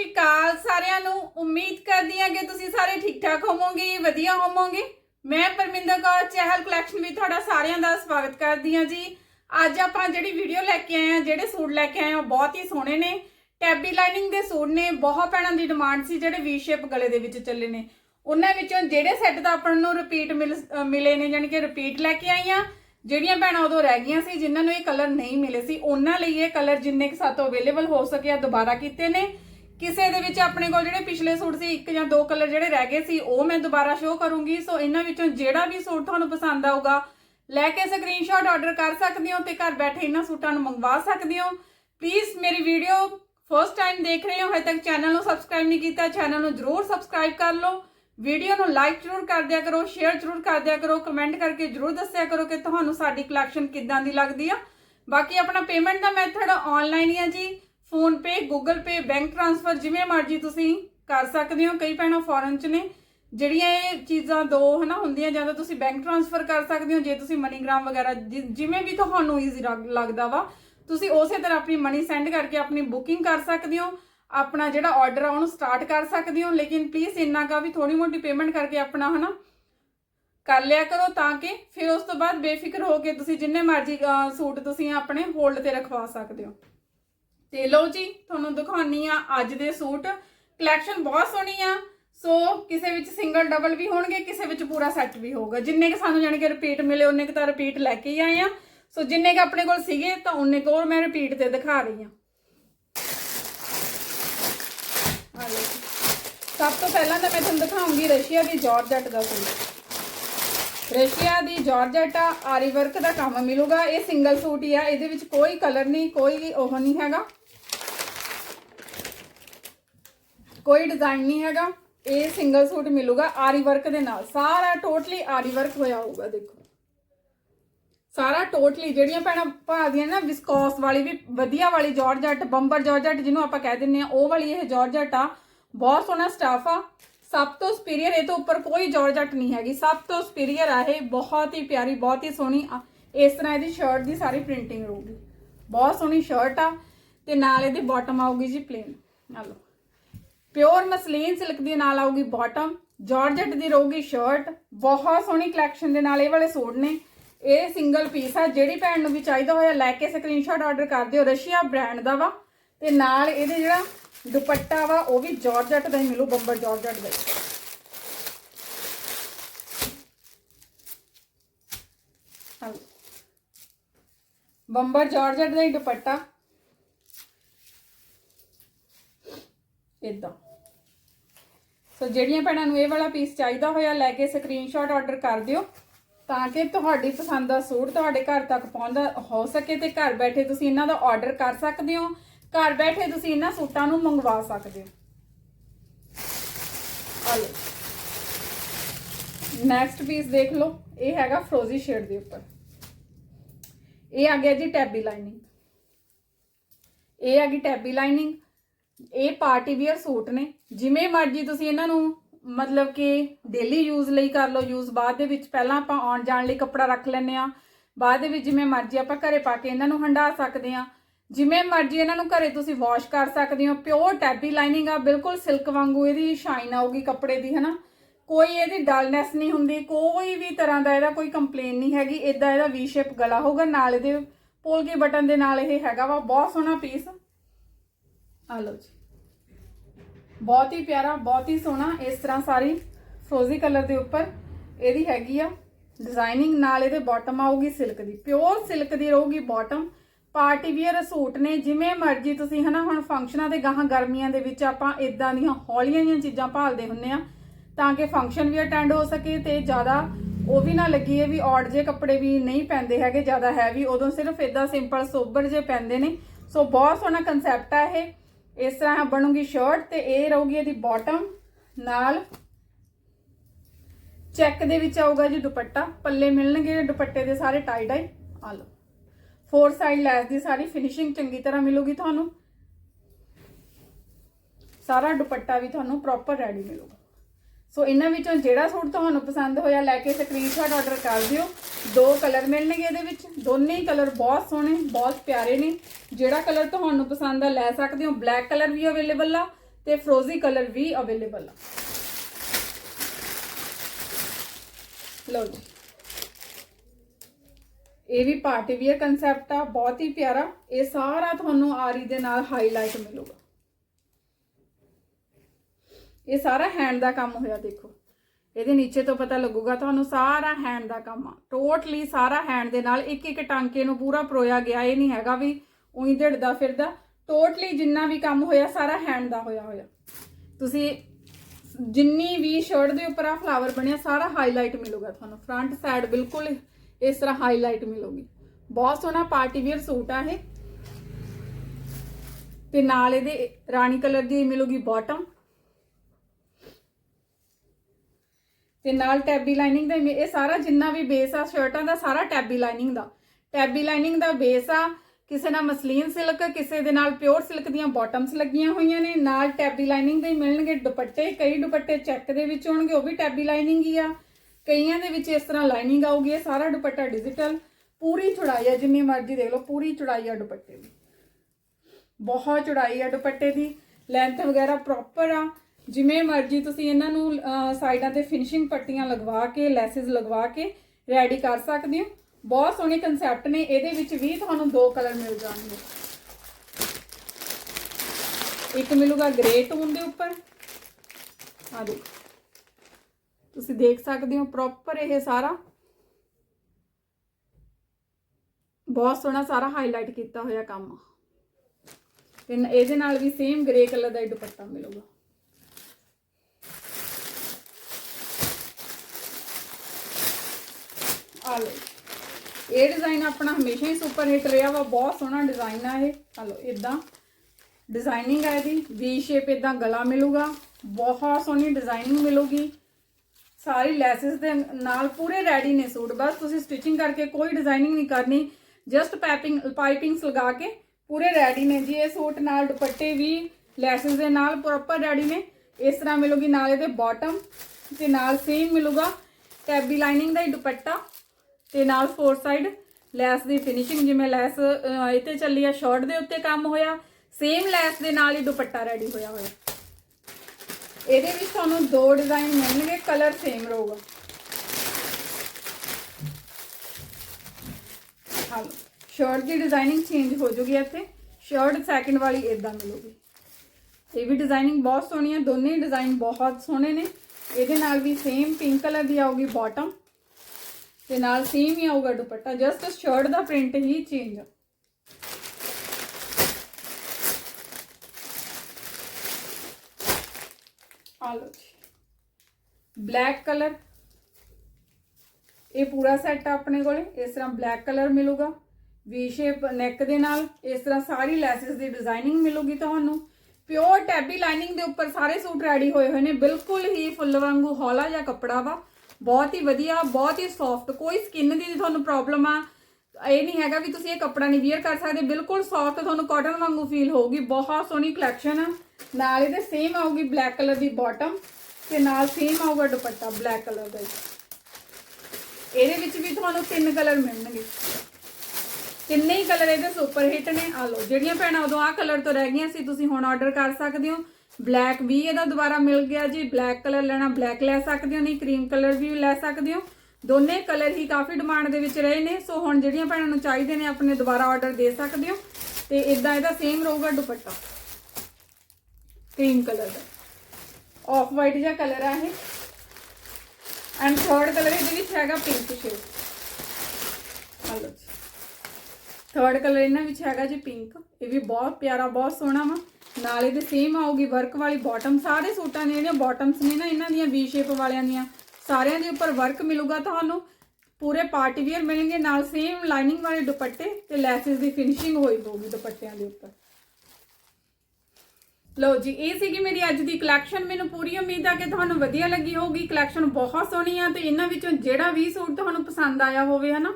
ਸ਼੍ਰੀ ਅਕਾਲ ਸਾਰਿਆਂ ਨੂੰ ਉਮੀਦ ਕਰਦੀ ਹਾਂ ਕਿ ਤੁਸੀਂ ਸਾਰੇ ਠੀਕ ਠਾਕ ਹੋਵੋਗੇ, ਵਧੀਆ ਹੋਵੋਗੇ। ਮੈਂ ਪਰਮਿੰਦਰ ਕੌਰ, ਚਹਿਲ ਕਲੈਕਸ਼ਨ ਵਿੱਚ ਤੁਹਾਡਾ ਸਾਰਿਆਂ ਦਾ ਸਵਾਗਤ ਕਰਦੀ ਹਾਂ ਜੀ। ਅੱਜ ਆਪਾਂ ਜਿਹੜੀ ਵੀਡੀਓ ਲੈ ਕੇ ਆਏ ਹਾਂ, ਜਿਹੜੇ ਸੂਟ ਲੈ ਕੇ ਆਏ ਹਾਂ, ਉਹ ਬਹੁਤ ਹੀ ਸੋਹਣੇ ਨੇ। ਟੈਬੀ ਲਾਈਨਿੰਗ ਦੇ ਸੂਟ ਨੇ, ਬਹੁਤ ਭੈਣਾਂ ਦੀ ਡਿਮਾਂਡ ਸੀ, ਜਿਹੜੇ ਵੀ ਸ਼ੇਪ ਗਲੇ ਦੇ ਵਿੱਚ ਚੱਲੇ ਨੇ। ਉਹਨਾਂ ਵਿੱਚੋਂ ਜਿਹੜੇ ਸੈੱਟ ਦਾ ਆਪਾਂ ਨੂੰ ਰਿਪੀਟ ਮਿਲੇ ਨੇ ਯਾਨੀ ਕਿ ਰਿਪੀਟ ਲੈ ਕੇ ਆਈਆਂ ਜਿਹੜੀਆਂ ਭੈਣਾਂ ਉਦੋਂ ਰਹਿ ਗਈਆਂ ਸੀ, ਜਿਨ੍ਹਾਂ ਨੂੰ ਇਹ ਕਲਰ ਨਹੀਂ ਮਿਲੇ ਸੀ, ਉਹਨਾਂ ਲਈ ਇਹ ਕਲਰ ਜਿੰਨੇ ਕੁ ਸਾਤੋਂ ਅਵੇਲੇਬਲ ਹੋ ਸਕਿਆ ਦੁਬਾਰਾ ਕੀਤੇ ਨੇ। ਕਿਸੇ ਦੇ ਵਿੱਚ ਆਪਣੇ ਕੋਲ ਜਿਹੜੇ ਪਿਛਲੇ ਸੂਟ ਸੀ, ਇੱਕ ਜਾਂ ਦੋ ਕਲਰ ਜਿਹੜੇ ਰਹਿ ਗਏ ਸੀ, ਉਹ ਮੈਂ ਦੁਬਾਰਾ ਸ਼ੋਅ ਕਰੂੰਗੀ। ਸੋ ਇਹਨਾਂ ਵਿੱਚੋਂ ਜਿਹੜਾ ਵੀ ਸੂਟ ਤੁਹਾਨੂੰ ਪਸੰਦ ਆਊਗਾ, ਲੈ ਕੇ ਸਕਰੀਨਸ਼ਾਟ ਆਰਡਰ ਕਰ ਸਕਦੇ ਹੋ ਤੇ ਘਰ ਬੈਠੇ ਇਹਨਾਂ ਸੂਟਾਂ ਨੂੰ ਮੰਗਵਾ ਸਕਦੇ ਹੋ। ਪਲੀਜ਼ ਮੇਰੀ ਵੀਡੀਓ ਫਸਟ ਟਾਈਮ ਦੇਖ ਰਹੇ ਹੋ, ਹਜੇ ਤੱਕ ਚੈਨਲ ਨੂੰ ਸਬਸਕ੍ਰਾਈਬ ਨਹੀਂ ਕੀਤਾ ਚੈਨਲ ਨੂੰ ਜਰੂਰ ਸਬਸਕ੍ਰਾਈਬ ਕਰ ਲਓ। ਵੀਡੀਓ ਨੂੰ ਲਾਈਕ ਜਰੂਰ ਕਰ ਦਿਆ ਕਰੋ ਸ਼ੇਅਰ ਜਰੂਰ ਕਰ ਦਿਆ ਕਰੋ ਕਮੈਂਟ ਕਰਕੇ ਜਰੂਰ ਦੱਸਿਆ ਕਰੋ ਕਿ ਤੁਹਾਨੂੰ ਸਾਡੀ ਕਲੈਕਸ਼ਨ ਕਿੱਦਾਂ ਦੀ ਲੱਗਦੀ ਆ। ਬਾਕੀ ਆਪਣਾ ਪੇਮੈਂਟ ਦਾ ਮੈਥਡ ਆਨਲਾਈਨ ਹੀ ਆ ਜੀ। PhonePe Google Pay bank transfer ਜਿਵੇਂ ਮਰਜ਼ੀ ਤੁਸੀਂ ਕਰ ਸਕਦੇ ਹੋ। ਕਈ ਭੈਣਾਂ ਫੋਰਨ ਚ ਨੇ, ਜਿਹੜੀਆਂ ਇਹ ਚੀਜ਼ਾਂ ਦੋ ਹਨਾ ਹੁੰਦੀਆਂ, ਜਾਂ ਤਾਂ ਤੁਸੀਂ ਬੈਂਕ ਟ੍ਰਾਂਸਫਰ ਕਰ ਸਕਦੇ ਹੋ, ਜੇ ਤੁਸੀਂ ਮਨੀਗ੍ਰਾਮ ਵਗੈਰਾ ਜਿ- ਜਿਵੇਂ ਵੀ ਤੁਹਾਨੂੰ ਈਜ਼ੀ ਲੱਗਦਾ ਵਾ, ਤੁਸੀਂ ਉਸੇ ਤਰ੍ਹਾਂ ਆਪਣੀ ਮਨੀ ਸੈਂਡ ਕਰਕੇ ਆਪਣੀ ਬੁਕਿੰਗ ਕਰ ਸਕਦੇ ਹੋ। ਆਪਣਾ ਜਿਹੜਾ ਆਰਡਰ ਆ, ਉਹਨੂੰ ਸਟਾਰਟ ਕਰ ਸਕਦੇ ਹੋ। ਲੇਕਿਨ ਪਲੀਜ਼ ਇੰਨਾ ਕਾ ਵੀ ਥੋੜੀ ਮੋਟੀ ਪੇਮੈਂਟ ਕਰਕੇ ਆਪਣਾ ਹਨਾ ਕਰ ਲਿਆ ਕਰੋ ਤਾਂ ਕਿ ਫਿਰ ਉਸ ਤੋਂ ਬਾਅਦ ਬੇਫਿਕਰ ਹੋ ਕੇ ਤੁਸੀਂ ਜਿੰਨੇ ਮਰਜ਼ੀ ਸੂਟ ਤੁਸੀਂ ਆਪਣੇ ਹੋਲਡ ਤੇ ਰਖਵਾ ਸਕਦੇ ਹੋ। ਤੇ ਲਓ ਜੀ, ਤੁਹਾਨੂੰ ਦਿਖਾਉਣੀ ਆ ਅੱਜ ਦੇ ਸੂਟ। ਕਲੈਕਸ਼ਨ ਬਹੁਤ ਸੋਹਣੀ ਆ। ਸੋ ਕਿਸੇ ਵਿੱਚ ਸਿੰਗਲ ਡਬਲ ਵੀ ਹੋਣਗੇ, ਕਿਸੇ ਵਿੱਚ ਪੂਰਾ ਸੈੱਟ ਵੀ ਹੋਊਗਾ। ਜਿੰਨੇ ਕਿ ਸਾਨੂੰ ਜਾਣ ਕੇ ਰਿਪੀਟ ਮਿਲੇ, ਉਹਨੇ ਕਿ ਤਾਂ ਰਿਪੀਟ ਲੈ ਕੇ ਆਏ ਆ। ਸੋ ਜਿੰਨੇ ਕਿ ਆਪਣੇ ਕੋਲ ਸੀਗੇ, ਤਾਂ ਉਹਨੇ ਕੋਲ ਮੈਂ ਰਿਪੀਟ ਤੇ ਦਿਖਾ ਰਹੀ ਆ। ਸਭ ਤੋਂ ਪਹਿਲਾਂ ਤਾਂ ਮੈਂ ਤੁਹਾਨੂੰ ਦਿਖਾਉਂਗੀ ਰਸ਼ੀਆ ਦੀ ਜਾਰਜਟ ਦਾ ਸੂਟ। ਰਸ਼ੀਆ ਦੀ ਜਾਰਜਟ ਆ, ਆਰੀ ਵਰਕ ਦਾ ਕੰਮ ਮਿਲੂਗਾ। ਇਹ ਸਿੰਗਲ ਸੂਟ ਹੀ ਆ, ਇਹਦੇ ਵਿੱਚ ਕੋਈ ਕਲਰ ਨਹੀਂ, ਕੋਈ ਉਹ ਨਹੀਂ ਹੈਗਾ। ਕੋਈ ਡਿਜ਼ਾਈਨ ਨਹੀਂ ਹੈਗਾ। ਇਹ ਸਿੰਗਲ ਸੂਟ ਮਿਲੂਗਾ ਆਰੀ ਵਰਕ ਦੇ ਨਾਲ। ਸਾਰਾ ਟੋਟਲੀ ਆਰੀ ਵਰਕ ਹੋਇਆ ਹੋਊਗਾ, ਦੇਖੋ। ਸਾਰਾ ਟੋਟਲੀ ਜਿਹੜੀਆਂ ਭੈਣਾਂ ਭਰਾ ਦੀਆਂ ਨਾ ਵਿਸਕੋਸ ਵਾਲੀ ਵੀ ਵਧੀਆ ਵਾਲੀ ਜਾਰਜਟ ਬੰਬਰ ਜਾਰਜਟ ਜਿਹਨੂੰ ਆਪਾਂ ਕਹਿ ਦਿੰਨੇ ਆ ਉਹ ਵਾਲੀ ਇਹ ਜਾਰਜਟ ਆ। ਬਹੁਤ ਸੋਹਣਾ ਸਟਾਫ ਆ। ਸਭ ਤੋਂ ਸੁਪੀਰੀਅਰ ਇਹ ਤੋਂ ਉੱਪਰ ਕੋਈ ਜਾਰਜਟ ਨਹੀਂ ਹੈਗੀ। ਸਭ ਤੋਂ ਸੁਪੀਰੀਅਰ ਆ ਇਹ। ਬਹੁਤ ਹੀ ਪਿਆਰੀ, ਬਹੁਤ ਹੀ ਸੋਹਣੀ ਆ। ਇਸ ਤਰ੍ਹਾਂ ਇਹਦੀ ਸ਼ਰਟ ਦੀ ਸਾਰੀ ਪ੍ਰਿੰਟਿੰਗ ਰਹੂਗੀ ਬਹੁਤ ਸੋਹਣੀ ਸ਼ਰਟ ਆ। ਤੇ ਨਾਲ ਇਹਦੀ ਬਾਟਮ ਆਊਗੀ ਜੀ ਪਲੇਨ ਆ ਲਓ। ਪਿਓਰ ਮਸਲੀਨ ਸਿਲਕ ਦੇ ਨਾਲ ਆਊਗੀ ਬਾਟਮ ਜਾਰਜਟ ਦੀ ਰਹੂਗੀ ਸ਼ਰਟ ਬਹੁਤ ਸੋਹਣੀ ਕਲੈਕਸ਼ਨ ਦੇ ਨਾਲ ਇਹ ਵਾਲੇ ਸੂਟ ਨੇ। ਇਹ ਸਿੰਗਲ ਪੀਸ ਆ, ਜਿਹੜੀ ਭੈਣ ਨੂੰ ਵੀ ਚਾਹੀਦਾ ਹੋਇਆ ਲੈ ਕੇ ਸਕਰੀਨਸ਼ਾਟ ਆਰਡਰ ਕਰ ਦਿਓ, ਰਸ਼ੀਆ ਬ੍ਰਾਂਡ ਦਾ ਵਾ। ਤੇ ਨਾਲ ਇਹਦੇ ਜਿਹੜਾ ਦੁਪੱਟਾ ਵਾ, ਉਹ ਵੀ ਜਾਰਜਟ ਦਾ ਹੀ ਮਿਲੂ, ਬੰਬਰ ਜਾਰਜਟ ਦਾ ਹੀ। ਬੰਬਰ ਜਾਰਜਟ ਦਾ ਹੀ ਦੁਪੱਟਾ। ਇਦਾਂ ਸੋ ਜਿਹੜੀਆਂ ਭੈਣਾਂ ਨੂੰ ਇਹ ਵਾਲਾ ਪੀਸ ਚਾਹੀਦਾ ਹੋਇਆ, ਲੈ ਕੇ ਸਕਰੀਨਸ਼ਾਟ ਆਰਡਰ ਕਰ ਦਿਓ, ਤਾਂ ਕਿ ਤੁਹਾਡੀ ਪਸੰਦ ਦਾ ਸੂਟ ਤੁਹਾਡੇ ਘਰ ਤੱਕ ਪਹੁੰਚਦਾ ਹੋ ਸਕੇ ਤੇ ਘਰ ਬੈਠੇ ਤੁਸੀਂ ਇਹਨਾਂ ਦਾ ਆਰਡਰ ਕਰ ਸਕਦੇ ਹੋ, ਘਰ ਬੈਠੇ ਤੁਸੀਂ ਇਹਨਾਂ ਸੂਟਾਂ ਨੂੰ ਮੰਗਵਾ ਸਕਦੇ ਹੋ। ਆ ਨੈਕਸਟ ਪੀਸ ਦੇਖ ਲਓ, ਇਹ ਹੈਗਾ ਫਰੋਜ਼ੀ ਸ਼ੇਡ ਦੇ ਉੱਪਰ। ਇਹ ਆ ਗਿਆ ਜੀ ਟੈਬੀ ਲਾਈਨਿੰਗ ਇਹ ਆ ਗਈ ਟੈਬੀ ਲਾਈਨਿੰਗ ਇਹ ਪਾਰਟੀ ਵੇਅਰ ਸੂਟ ਨੇ। ਜਿਵੇਂ ਮਰਜ਼ੀ ਤੁਸੀਂ ਇਹਨਾਂ ਨੂੰ ਮਤਲਬ ਕਿ ਡੇਲੀ ਯੂਜ਼ ਲਈ ਕਰ ਲਓ। ਯੂਜ਼ ਬਾਅਦ ਦੇ ਵਿੱਚ ਪਹਿਲਾਂ ਆਪਾਂ ਆਉਣ ਜਾਣ ਲਈ ਕੱਪੜਾ ਰੱਖ ਲੈਂਦੇ ਆ ਬਾਅਦ ਦੇ ਵਿੱਚ ਜਿਵੇਂ ਮਰਜ਼ੀ ਆਪਾਂ ਘਰੇ ਪਾ ਕੇ ਇਹਨਾਂ ਨੂੰ ਹੰਡਾ ਸਕਦੇ ਆ ਜਿਵੇਂ ਮਰਜ਼ੀ ਇਹਨਾਂ ਨੂੰ ਘਰੇ ਤੁਸੀਂ ਵਾਸ਼ ਕਰ ਸਕਦੇ ਹੋ। ਪਿਓਰ ਟੈਬੀ ਲਾਈਨਿੰਗ ਆ, ਬਿਲਕੁਲ ਸਿਲਕ ਵਾਂਗੂ ਇਹਦੀ ਸ਼ਾਈਨ ਆਊਗੀ ਕੱਪੜੇ ਦੀ, ਹਨਾ। ਕੋਈ ਇਹਦੀ ਡਲਨੈਸ ਨਹੀਂ ਹੁੰਦੀ। ਕੋਈ ਵੀ ਤਰ੍ਹਾਂ ਦਾ ਇਹਦਾ ਕੋਈ ਕੰਪਲੇਨ ਨਹੀਂ ਹੈਗੀ। ਇਦਾਂ ਇਹਦਾ ਵੀ ਸ਼ੇਪ ਗਲਾ ਹੋਊਗਾ। ਨਾਲ ਇਹਦੇ ਪੋਲਕੀ ਬਟਨ ਦੇ ਨਾਲ ਇਹ ਹੈਗਾ ਵਾ। ਬਹੁਤ ਸੋਹਣਾ ਪੀਸ ਆ ਲਓ ਜੀ। ਬਹੁਤ ਹੀ ਪਿਆਰਾ, ਬਹੁਤ ਹੀ ਸੋਹਣਾ ਇਸ ਤਰ੍ਹਾਂ ਸਾਰੀ ਫਰੋਜ਼ੀ ਕਲਰ ਦੇ ਉੱਪਰ। ਇਹਦੀ ਹੈਗੀ ਆ ਡਿਜ਼ਾਈਨਿੰਗ ਨਾਲ ਇਹਦੇ ਬਾਟਮ ਆਊਗੀ ਸਿਲਕ ਦੀ। ਪਿਓਰ ਸਿਲਕ ਦੀ ਰਹੂਗੀ ਬਾਟਮ ਪਾਰਟੀ ਵੀਅਰ ਸੂਟ ਨੇ, ਜਿਵੇਂ ਮਰਜ਼ੀ ਤੁਸੀਂ ਹਨਾ ਹੁਣ ਫੰਕਸ਼ਨਾਂ ਦੇ ਗਾਹਾਂ ਗਰਮੀਆਂ ਦੇ ਵਿੱਚ ਆਪਾਂ ਇਦਾਂ ਦੀਆਂ ਹੌਲੀਆਂ ਜਿਹੀਆਂ ਚੀਜ਼ਾਂ ਭਾਲਦੇ ਹੁੰਨੇ ਆ, ਤਾਂ ਕਿ ਫੰਕਸ਼ਨ ਵੀ ਅਟੈਂਡ ਹੋ ਸਕੇ ਤੇ ਜ਼ਿਆਦਾ ਉਹ ਵੀ ਨਾ ਲੱਗੀਏ ਵੀ ਔਡ ਜੇ ਕੱਪੜੇ ਵੀ ਨਹੀਂ ਪੈਂਦੇ ਹੈਗੇ, ਜ਼ਿਆਦਾ ਹੈਵੀ ਉਦੋਂ ਸਿਰਫ ਇਦਾਂ ਸਿੰਪਲ ਸੋਬਰ ਜੇ ਪੈਂਦੇ ਨੇ। ਸੋ ਬਹੁਤ ਸੋਹਣਾ ਕਨਸੈਪਟ ਆ ਇਹ। ਇਸ ਤਰ੍ਹਾਂ ਬਣੂਗੀ ਸ਼ਰਟ ਤੇ ਇਹ ਰਹੂਗੀ ਇਹਦੀ ਬਾਟਮ ਨਾਲ। ਚੈੱਕ ਦੇ ਵਿੱਚ ਆਊਗਾ ਜੀ ਦੁਪੱਟਾ। ਪੱਲੇ ਮਿਲਣਗੇ ਦੁਪੱਟੇ ਦੇ ਸਾਰੇ ਟਾਈ ਡਾਈ ਆ ਲਓ। ਫੋਰ ਸਾਈਡ ਲੈਸ ਦੀ ਸਾਰੀ ਫਿਨਿਸ਼ਿੰਗ ਚੰਗੀ ਤਰ੍ਹਾਂ ਮਿਲੂਗੀ ਤੁਹਾਨੂੰ। ਸਾਰਾ ਦੁਪੱਟਾ ਵੀ ਤੁਹਾਨੂੰ ਪ੍ਰੋਪਰ ਰੈਡੀ ਮਿਲੂਗਾ। ਸੋ ਇਹਨਾਂ ਵਿੱਚੋਂ ਜਿਹੜਾ ਸੂਟ ਤੁਹਾਨੂੰ ਪਸੰਦ ਹੋਇਆ, ਲੈ ਕੇ ਸਕਰੀਨਸ਼ਾਟ ਆਰਡਰ ਕਰ ਦਿਓ। ਦੋ ਕਲਰ ਮਿਲਣਗੇ ਇਹਦੇ ਵਿੱਚ। ਦੋਨੇ ਹੀ ਕਲਰ ਬਹੁਤ ਸੋਹਣੇ, ਬਹੁਤ ਪਿਆਰੇ ਨੇ। ਜਿਹੜਾ ਕਲਰ ਤੁਹਾਨੂੰ ਪਸੰਦ ਆ, ਲੈ ਸਕਦੇ ਹੋ। ਬਲੈਕ ਕਲਰ ਵੀ ਅਵੇਲੇਬਲ ਆ ਤੇ ਫਰੋਜ਼ੀ ਕਲਰ ਵੀ ਅਵੇਲੇਬਲ ਆ। ਲਓ ਜੀ। ਇਹ ਵੀ ਪਾਰਟੀ ਵੀਅਰ ਕਨਸੈਪਟ ਆ, ਬਹੁਤ ਹੀ ਪਿਆਰਾ। ਇਹ ਸਾਰਾ ਤੁਹਾਨੂੰ ਆਰੀ ਦੇ ਨਾਲ ਹਾਈਲਾਈਟ ਮਿਲੂਗਾ। ਇਹ ਸਾਰਾ ਹੈਂਡ ਦਾ ਕੰਮ ਹੋਇਆ, ਦੇਖੋ। ਇਹਦੇ ਨੀਚੇ ਤੋਂ ਪਤਾ ਲੱਗੂਗਾ ਤੁਹਾਨੂੰ ਸਾਰਾ ਹੈਂਡ ਦਾ ਕੰਮ ਆ। ਟੋਟਲੀ ਸਾਰਾ ਹੈਂਡ ਦੇ ਨਾਲ ਇੱਕ ਇੱਕ ਟਾਂਕੇ ਨੂੰ ਪੂਰਾ ਪਰੋਇਆ ਗਿਆ। ਇਹ ਨਹੀਂ ਹੈਗਾ ਵੀ ਉਹੀ ਢਿੜਦਾ ਫਿਰਦਾ। ਟੋਟਲੀ ਜਿੰਨਾ ਵੀ ਕੰਮ ਹੋਇਆ, ਸਾਰਾ ਹੈਂਡ ਦਾ ਹੋਇਆ ਹੋਇਆ। ਤੁਸੀਂ ਜਿੰਨੀ ਵੀ ਸ਼ਰਟ ਦੇ ਉੱਪਰ ਆ ਫਲਾਵਰ ਬਣਿਆ, ਸਾਰਾ ਹਾਈਲਾਈਟ ਮਿਲੂਗਾ ਤੁਹਾਨੂੰ। ਫਰੰਟ ਸਾਈਡ ਬਿਲਕੁਲ ਇਸ ਤਰ੍ਹਾਂ ਹਾਈਲਾਈਟ ਮਿਲੂਗੀ। ਬਹੁਤ ਸੋਹਣਾ ਪਾਰਟੀ ਵੇਅਰ ਸੂਟ ਆ ਇਹ। ਤੇ ਨਾਲ ਇਹਦੇ ਰਾਣੀ ਕਲਰ ਦੀ ਮਿਲੂਗੀ ਬਾਟਮ ਤੇ ਨਾਲ ਟੈਬੀ ਲਾਈਨਿੰਗ ਦਾ ਇਮੇ- ਇਹ ਸਾਰਾ ਜਿੰਨਾ ਵੀ ਬੇਸ ਆ, ਸ਼ਰਟਾਂ ਦਾ ਸਾਰਾ ਟੈਬੀ ਲਾਈਨਿੰਗ ਦਾ। ਟੈਬੀ ਲਾਈਨਿੰਗ ਦਾ ਬੇਸ ਆ, ਕਿਸੇ ਨਾਲ ਮਸਲੀਨ ਸਿਲਕ, ਕਿਸੇ ਦੇ ਨਾਲ ਪਿਓਰ ਸਿਲਕ ਦੀਆਂ ਬਾਟਮਸ ਲੱਗੀਆਂ ਹੋਈਆਂ ਨੇ। ਨਾਲ ਟੈਬੀ ਲਾਈਨਿੰਗ ਦੇ ਮਿਲਣਗੇ ਦੁਪੱਟੇ, ਕਈ ਦੁਪੱਟੇ ਚੈੱਕ ਦੇ ਵਿੱਚ ਹੋਣਗੇ, ਉਹ ਵੀ ਟੈਬੀ ਲਾਈਨਿੰਗ ਹੀ ਆ। ਕਈਆਂ ਦੇ ਵਿੱਚ ਇਸ ਤਰ੍ਹਾਂ ਲਾਈਨਿੰਗ ਆਊਗੀ, ਇਹ ਸਾਰਾ ਦੁਪੱਟਾ ਡਿਜੀਟਲ ਪੂਰੀ ਚੌੜਾਈ ਆ, ਜਿੰਨੀ ਮਰਜ਼ੀ ਦੇਖ ਲਓ, ਪੂਰੀ ਚੌੜਾਈ ਆ ਦੁਪੱਟੇ ਦੀ। ਬਹੁਤ ਚੌੜਾਈ ਆ ਦੁਪੱਟੇ ਦੀ। ਲੈਂਥ ਵਗੈਰਾ ਪ੍ਰੋਪਰ ਆ। ਜਿਵੇਂ ਮਰਜ਼ੀ ਤੁਸੀਂ ਇਹਨਾਂ ਨੂੰ ਸਾਈਡਾਂ ਤੇ ਫਿਨਿਸ਼ਿੰਗ ਪੱਟੀਆਂ ਲਗਵਾ ਕੇ ਲੈਸਸ ਲਗਵਾ ਕੇ ਰੈਡੀ ਕਰ ਸਕਦੇ ਹੋ। ਬਹੁਤ ਸੋਹਣੇ ਕਨਸੈਪਟ ਨੇ, ਇਹਦੇ ਵਿੱਚ ਵੀ ਤੁਹਾਨੂੰ ਦੋ ਕਲਰ ਮਿਲ ਜਾਣਗੇ। ਇੱਕ ਮਿਲੂਗਾ ਗ੍ਰੇ ਟੋਨ ਦੇ ਉੱਪਰ। ਆ ਦੇਖੋ। ਤੁਸੀਂ ਦੇਖ ਸਕਦੇ ਹੋ ਪ੍ਰੋਪਰ ਇਹ ਸਾਰਾ। ਬਹੁਤ ਸੋਹਣਾ ਸਾਰਾ ਹਾਈਲਾਈਟ ਕੀਤਾ ਹੋਇਆ ਕੰਮ। ਤੇ ਇਹਦੇ ਨਾਲ ਵੀ ਸੇਮ ਗ੍ਰੇ ਕਲਰ ਦਾ ਦੁਪੱਟਾ ਮਿਲੂਗਾ। ਆ ਲਓ। ਇਹ ਡਿਜ਼ਾਈਨ ਆਪਣਾ ਹਮੇਸ਼ਾ ਹੀ ਸੁਪਰ ਹਿੱਟ ਰਿਹਾ ਵਾ, ਬਹੁਤ ਸੋਹਣਾ ਡਿਜ਼ਾਈਨ ਆ ਇਹ। ਆ ਲਓ ਇਦਾਂ ਡਿਜ਼ਾਈਨਿੰਗ ਆ ਇਹਦੀ ਵੀ ਸ਼ੇਪ ਇਦਾਂ ਗਲਾ ਮਿਲੂਗਾ, ਬਹੁਤ ਸੋਹਣੀ ਡਿਜ਼ਾਈਨਿੰਗ ਮਿਲੂਗੀ। ਸਾਰੀ ਲੈਸਸ ਦੇ ਨਾਲ ਪੂਰੇ ਰੈਡੀ ਨੇ ਸੂਟ, ਬਸ ਤੁਸੀਂ ਸਟਿਚਿੰਗ ਕਰਕੇ ਕੋਈ ਡਿਜ਼ਾਈਨਿੰਗ ਨਹੀਂ ਕਰਨੀ ਜਸਟ ਪਾਈਪਿੰਗ ਪਾਈਪਿੰਗਸ ਲਗਾ ਕੇ ਪੂਰੇ ਰੈਡੀ ਨੇ। ਜੀ ਇਹ ਸੂਟ ਨਾਲ ਦੁਪੱਟੇ ਵੀ ਲੈਸਸ ਦੇ ਨਾਲ ਪ੍ਰੋਪਰ ਰੈਡੀ ਨੇ, ਇਸ ਤਰ੍ਹਾਂ ਮਿਲੂਗੀ। ਨਾਲ ਇਹਦੇ ਬਾਟਮ ਤੇ ਨਾਲ ਸੇਮ ਮਿਲੂਗਾ। ਟੈਬੀ ਲਾਈਨਿੰਗ ਦਾ ਹੀ ਦੁਪੱਟਾ। ਤੇ ਨਾਲ ਫੋਰ ਸਾਈਡ ਲੈਸ ਦੀ ਫਿਨਿਸ਼ਿੰਗ ਜਿਵੇਂ ਲੈਸ ਅਹ, ਇਹ ਤੇ ਚੱਲੀ ਆ ਸ਼ਰਟ ਦੇ ਉੱਤੇ ਕੰਮ ਹੋਇਆ ਸੇਮ ਲੈਸ ਦੇ ਨਾਲ ਹੀ ਦੁਪੱਟਾ ਰੈਡੀ ਹੋਇਆ ਹੋਇਆ। ਇਹਦੇ ਵਿੱਚ ਤੁਹਾਨੂੰ ਦੋ ਡਿਜ਼ਾਈਨ ਮਿਲਣਗੇ ਕਲਰ ਸੇਮ ਰਹੂਗਾ। ਹਾਂ ਸ਼ਰਟ ਦੀ ਡਿਜ਼ਾਈਨਿੰਗ ਚੇਂਜ ਹੋ ਜੂਗੀ ਇੱਥੇ ਸ਼ਰਟ ਸੈਕਿੰਡ ਵਾਲੀ ਇਦਾਂ ਮਿਲੂਗੀ। ਇਹ ਵੀ ਡਿਜ਼ਾਈਨਿੰਗ ਬਹੁਤ ਸੋਹਣੀ ਹੈ ਦੋਨੇ ਡਿਜ਼ਾਈਨ ਬਹੁਤ ਸੋਹਣੇ ਨੇ। ਇਹਦੇ ਨਾਲ ਵੀ ਸੇਮ ਪਿੰਕ ਕਲਰ ਦੀ ਆਊਗੀ ਬਾਟਮ ਤੇ ਨਾਲ ਸੇਮ ਹੀ ਆਊਗਾ ਦੁਪੱਟਾ ਜਸਟ ਸ਼ਰਟ ਦਾ ਪ੍ਰਿੰਟ ਹੀ ਚੇਂਜ ਆ। ਆ ਬਲੈਕ ਕਲਰ ਇਹ ਪੂਰਾ ਸੈੱਟ ਆ ਆਪਣੇ ਕੋਲੇ, ਇਸ ਤਰ੍ਹਾਂ ਬਲੈਕ ਕਲਰ ਮਿਲੂਗਾ। ਵੀ ਸ਼ੇਪ ਨੈਕ ਦੇ ਨਾਲ, ਇਸ ਤਰ੍ਹਾਂ ਸਾਰੀ ਲੈਸਸ ਦੀ ਡਿਜ਼ਾਈਨਿੰਗ ਮਿਲੂਗੀ ਤੁਹਾਨੂੰ। ਪਿਓਰ ਟੈਬੀ ਲਾਈਨਿੰਗ ਦੇ ਉੱਪਰ ਸਾਰੇ ਸੂਟ ਰੈਡੀ ਹੋਏ ਹੋਏ ਨੇ, ਬਿਲਕੁਲ ਹੀ ਫੁੱਲ ਵਾਂਗੂ ਹੌਲਾ ਜਿਹਾ ਕੱਪੜਾ ਵਾ। ਬਹੁਤ ਹੀ ਵਧੀਆ, ਬਹੁਤ ਹੀ ਸੌਫਟ ਕੋਈ ਸਕਿਨ ਦੀ ਤੁਹਾਨੂੰ ਪ੍ਰੋਬਲਮ ਆ। ਇਹ ਨਹੀਂ ਹੈਗਾ ਵੀ ਤੁਸੀਂ ਇਹ ਕੱਪੜਾ ਨਹੀਂ ਵੀਅਰ ਕਰ ਸਕਦੇ। ਬਿਲਕੁਲ ਸੌਫਟ ਤੁਹਾਨੂੰ ਕਾਟਨ ਵਾਂਗੂ ਫੀਲ ਹੋਊਗੀ, ਬਹੁਤ ਸੋਹਣੀ ਕਲੈਕਸ਼ਨ ਆ। ਨਾਲ ਇਹਦੇ ਸੇਮ ਆਊਗੀ ਬਲੈਕ ਕਲਰ ਦੀ ਬਾਟਮ ਤੇ ਨਾਲ ਸੇਮ ਆਊਗਾ ਦੁਪੱਟਾ ਬਲੈਕ ਕਲਰ ਦਾ ਹੀ। ਇਹਦੇ ਵਿੱਚ ਵੀ ਤੁਹਾਨੂੰ ਤਿੰਨ ਕਲਰ ਮਿਲਣਗੇ। ਤਿੰਨੇ ਹੀ ਕਲਰ ਇਹਦੇ ਸੁਪਰ ਹਿੱਟ ਨੇ। ਆ ਲਓ, ਜਿਹੜੀਆਂ ਭੈਣਾਂ ਉਦੋਂ ਆਹ ਕਲਰ ਤੋਂ ਰਹਿ ਗਈਆਂ ਸੀ, ਤੁਸੀਂ ਹੁਣ ਆਰਡਰ ਕਰ ਸਕਦੇ ਹੋ। ਬਲੈਕ ਵੀ ਇਹਦਾ ਦੁਬਾਰਾ ਮਿਲ ਗਿਆ ਜੀ। ਬਲੈਕ ਕਲਰ ਲੈਣਾ, ਬਲੈਕ ਲੈ ਸਕਦੇ ਹੋ, ਨਹੀਂ ਕਰੀਮ ਕਲਰ ਵੀ ਲੈ ਸਕਦੇ ਹੋ। ਦੋਨੇ ਕਲਰ ਹੀ ਕਾਫੀ ਡਿਮਾਂਡ ਦੇ ਵਿੱਚ ਰਹੇ ਨੇ। ਸੋ ਹੁਣ ਜਿਹੜੀਆਂ ਭੈਣਾਂ ਨੂੰ ਚਾਹੀਦੇ ਨੇ, ਆਪਣੇ ਦੁਬਾਰਾ ਆਰਡਰ ਦੇ ਸਕਦੇ ਹੋ। ਤੇ ਇਦਾਂ ਇਹਦਾ ਸੇਮ ਰਹੂਗਾ ਦੁਪੱਟਾ। ਕਰੀਮ ਕਲਰ ਦਾ। ਆਫ ਵਾਈਟ ਜਿਹਾ ਕਲਰ ਆ ਇਹ। ਐਂਡ ਥਰਡ ਕਲਰ ਇਹਦੇ ਵਿੱਚ ਹੈਗਾ ਪਿੰਕ ਸ਼ੇਡ ਆ ਜੀ। ਥਰਡ ਕਲਰ ਇਹਨਾਂ ਵਿੱਚ ਹੈਗਾ ਜੀ ਪਿੰਕ ਇਹ ਵੀ ਬਹੁਤ ਪਿਆਰਾ, ਬਹੁਤ ਸੋਹਣਾ ਵਾ। ਨਾਲ ਇਹਦੇ ਸੇਮ ਆਊਗੀ ਵਰਕ ਵਾਲੀ ਬਾਟਮ ਸਾਰੇ ਸੂਟਾਂ ਦੀਆਂ ਜਿਹੜੀਆਂ ਬਾਟਮਸ ਨੇ ਨਾ, ਇਹਨਾਂ ਦੀਆਂ ਵੀ ਸ਼ੇਪ ਵਾਲਿਆਂ ਦੀਆਂ, ਸਾਰਿਆਂ ਦੇ ਉੱਪਰ ਵਰਕ ਮਿਲੂਗਾ ਤੁਹਾਨੂੰ। ਪੂਰੇ ਪਾਰਟੀ ਵੀਅਰ ਮਿਲਣਗੇ, ਨਾਲ ਸੇਮ ਲਾਈਨਿੰਗ ਵਾਲੇ ਦੁਪੱਟੇ ਤੇ ਲੈਸਸ ਦੀ ਫਿਨਿਸ਼ਿੰਗ ਹੋਈ ਹੋਊਗੀ ਦੁਪੱਟਿਆਂ ਦੇ ਉੱਪਰ। ਲਓ ਜੀ, ਇਹ ਸੀਗੀ ਮੇਰੀ ਅੱਜ ਦੀ ਕਲੈਕਸ਼ਨ ਮੈਨੂੰ ਪੂਰੀ ਉਮੀਦ ਆ ਕਿ ਤੁਹਾਨੂੰ ਵਧੀਆ ਲੱਗੀ ਹੋਊਗੀ। ਕਲੈਕਸ਼ਨ ਬਹੁਤ ਸੋਹਣੀ ਆ ਤੇ ਇਹਨਾਂ ਵਿੱਚੋਂ ਜਿਹੜਾ ਵੀ ਸੂਟ ਤੁਹਾਨੂੰ ਪਸੰਦ ਆਇਆ ਹੋਵੇ, ਹਨਾ?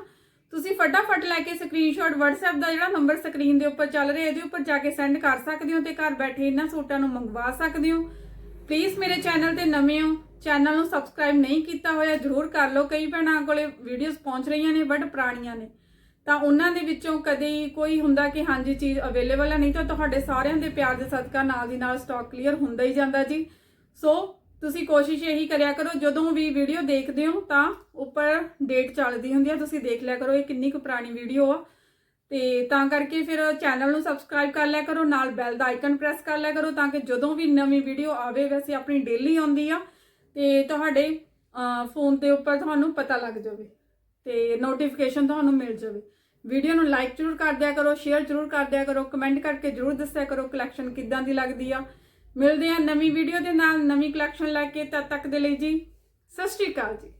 ਤੁਸੀਂ ਫਟਾਫਟ ਲੈ ਕੇ ਸਕਰੀਨਸ਼ਾਟ WhatsApp ਦਾ ਜਿਹੜਾ ਨੰਬਰ ਸਕਰੀਨ ਦੇ ਉੱਪਰ ਚੱਲ ਰਿਹਾ, ਇਹਦੇ ਉੱਪਰ ਜਾ ਕੇ ਸੈਂਡ ਕਰ ਸਕਦੇ ਹੋ ਤੇ ਘਰ ਬੈਠੇ ਇਹਨਾਂ ਸੂਟਾਂ ਨੂੰ ਮੰਗਵਾ ਸਕਦੇ ਹੋ। ਪਲੀਜ਼ ਮੇਰੇ ਚੈਨਲ ਤੇ ਨਵੇਂ ਹੋ ਚੈਨਲ ਨੂੰ ਸਬਸਕ੍ਰਾਈਬ ਨਹੀਂ ਕੀਤਾ ਹੋਇਆ, ਜਰੂਰ ਕਰ ਲਓ। ਕਈ ਭੈਣਾਂ ਕੋਲੇ ਵੀਡੀਓਜ਼ ਪਹੁੰਚ ਰਹੀਆਂ ਨੇ ਬਟ ਪੁਰਾਣੀਆਂ ਨੇ। ਤਾਂ ਉਹਨਾਂ ਦੇ ਵਿੱਚੋਂ ਕਦੇ ਕੋਈ ਹੁੰਦਾ ਕਿ ਹਾਂਜੀ, ਚੀਜ਼ ਅਵੇਲੇਬਲ ਹੈ, ਨਹੀਂ ਤਾਂ ਤੁਹਾਡੇ ਸਾਰਿਆਂ ਦੇ ਪਿਆਰ ਦੇ ਸਦਕਾ ਨਾਲ ਦੀ ਨਾਲ ਸਟਾਕ ਕਲੀਅਰ ਹੁੰਦਾ ਹੀ ਜਾਂਦਾ ਜੀ। ਸੋ ਤੁਸੀਂ ਕੋਸ਼ਿਸ਼ ਇਹੀ ਕਰਿਆ ਕਰੋ, ਜਦੋਂ ਵੀ ਵੀਡੀਓ ਦੇਖਦੇ ਹੋ ਤਾਂ ਉੱਪਰ ਡੇਟ ਚੱਲਦੀ ਹੁੰਦੀ ਆ, ਤੁਸੀਂ ਦੇਖ ਲਿਆ ਕਰੋ ਇਹ ਕਿੰਨੀ ਕੁ ਪੁਰਾਣੀ ਵੀਡੀਓ ਆ। ਤੇ ਤਾਂ ਕਰਕੇ ਫਿਰ ਚੈਨਲ ਨੂੰ ਸਬਸਕ੍ਰਾਈਬ ਕਰ ਲਿਆ ਕਰੋ, ਨਾਲ ਬੈਲ ਦਾ ਆਈਕਨ ਪ੍ਰੈਸ ਕਰ ਲਿਆ ਕਰੋ ਤਾਂ ਕਿ ਜਦੋਂ ਵੀ ਨਵੀਂ ਵੀਡੀਓ ਆਵੇ, ਵੈਸੇ ਆਪਣੀ ਡੇਲੀ ਆਉਂਦੀ ਆ। ਤੇ ਤੁਹਾਡੇ ਫੋਨ ਦੇ ਉੱਪਰ ਤੁਹਾਨੂੰ ਪਤਾ ਲੱਗ ਜਾਵੇ ਤੇ ਨੋਟੀਫਿਕੇਸ਼ਨ ਤੁਹਾਨੂੰ ਮਿਲ ਜਾਵੇ। ਵੀਡੀਓ ਨੂੰ ਲਾਈਕ ਜ਼ਰੂਰ ਕਰ ਦਿਆ ਕਰੋ ਸ਼ੇਅਰ ਜ਼ਰੂਰ ਕਰ ਦਿਆ ਕਰੋ ਕਮੈਂਟ ਕਰਕੇ ਜ਼ਰੂਰ ਦੱਸਿਆ ਕਰੋ ਕਲੈਕਸ਼ਨ ਕਿੱਦਾਂ ਦੀ ਲੱਗਦੀ ਆ। ਮਿਲਦੇ ਹਾਂ ਨਵੀਂ ਵੀਡੀਓ ਦੇ ਨਾਲ, ਨਵੀਂ ਕਲੈਕਸ਼ਨ ਲੈ ਕੇ ਤਦ ਤੱਕ ਦੇ ਲਈ ਜੀ, ਸਤਿ ਸ਼੍ਰੀ ਅਕਾਲ ਜੀ।